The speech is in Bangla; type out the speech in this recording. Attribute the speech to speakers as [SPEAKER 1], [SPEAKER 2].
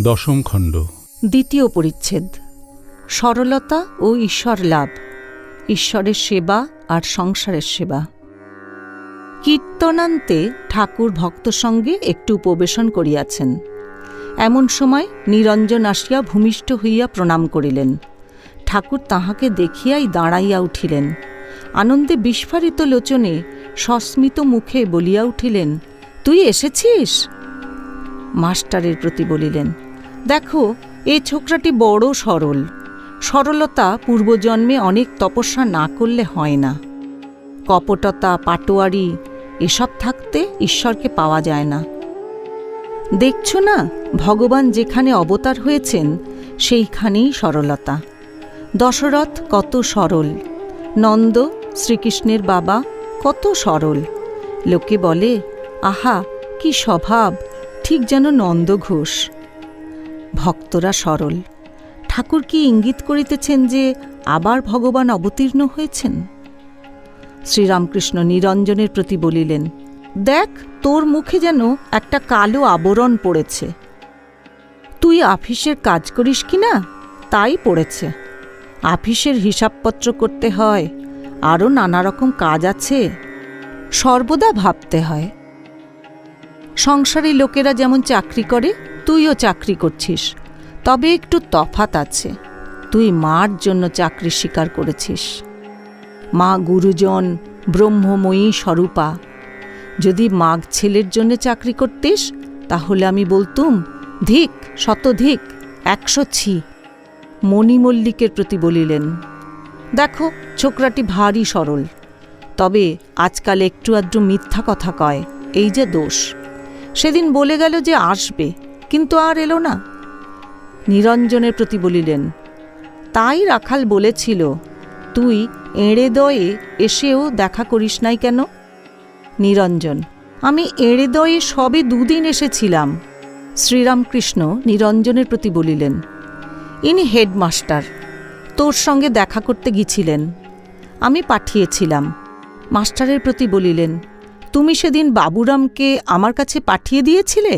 [SPEAKER 1] দশম খণ্ড।
[SPEAKER 2] দ্বিতীয় পরিচ্ছেদ। সরলতা ও ঈশ্বর লাভ, ঈশ্বরের সেবা আর সংসারের সেবা। কীর্তনান্তে ঠাকুর ভক্ত সঙ্গে একটু উপবেশন করিয়াছেন। এমন সময় নিরঞ্জন আসিয়া ভূমিষ্ঠ হইয়া প্রণাম করিলেন। ঠাকুর তাহাকে দেখিয়াই দাঁড়াইয়া উঠিলেন। আনন্দে বিস্ফারিত লোচনে সস্মিত মুখে বলিয়া উঠিলেন, তুই এসেছিস? মাস্টারের প্রতি বলিলেন, দেখো, এই ছোকরাটি বড় সরল। সরলতা পূর্বজন্মে অনেক তপস্যা না করলে হয় না। কপটতা, পাটোয়ারি, এসব থাকতে ঈশ্বরকে পাওয়া যায় না। দেখছ না, ভগবান যেখানে অবতার হয়েছেন, সেইখানেই সরলতা। দশরথ কত সরল, নন্দ শ্রীকৃষ্ণের বাবা কত সরল। লোকে বলে, আহা, কি স্বভাব! ঠিক যেন নন্দ ঘোষ। ভক্তরা সরল। ঠাকুর কি ইঙ্গিত করিতেছেন যে আবার ভগবান অবতীর্ণ হয়েছেন? শ্রীরামকৃষ্ণ নিরঞ্জনের প্রতি বলিলেন, দেখ, তোর মুখে যেন একটা কালো আবরণ পড়েছে। তুই আফিসের কাজ করিস কি না? তাই পড়েছে। আফিসের হিসাবপত্র করতে হয়। আরও নানা রকম কাজ আছে। সর্বদা ভাবতে হয় সংসারী লোকেরা যেমন চাকরি করে, তুইও চাকরি করছিস। তবে একটু তফাত আছে। তুই মার জন্য চাকরি স্বীকার করেছিস। মা গুরুজন ব্রহ্মময়ী স্বরূপা, যদি মাগ ছেলের জন্য চাকরি করতিস, তাহলে আমি বলতুম, ধিক, শতধিক, একশো ছি। মণিমল্লিকের প্রতি বলিলেন, দেখো, ছোকরাটি ভারী সরল। তবে আজকাল একটু আধটু মিথ্যা কথা কয়, এই যে দোষ। সেদিন বলে গেল যে আসবে, কিন্তু আর এলো না। নিরঞ্জনের প্রতি বলিলেন, তাই রাখাল বলেছিল, তুই এঁড়ে দয়ে এসেও দেখা করিস নাই কেন? নিরঞ্জন, আমি এঁড়ে দয়ে সবে দুদিন এসেছিলাম। শ্রীরামকৃষ্ণ নিরঞ্জনের প্রতি বলিলেন, ইনি হেডমাস্টার, তোর সঙ্গে দেখা করতে গিয়েছিলেন। আমি পাঠিয়েছিলাম। মাস্টারের প্রতি বলিলেন তুমি সেদিন বাবুরামকে আমার কাছে পাঠিয়ে দিয়েছিলে?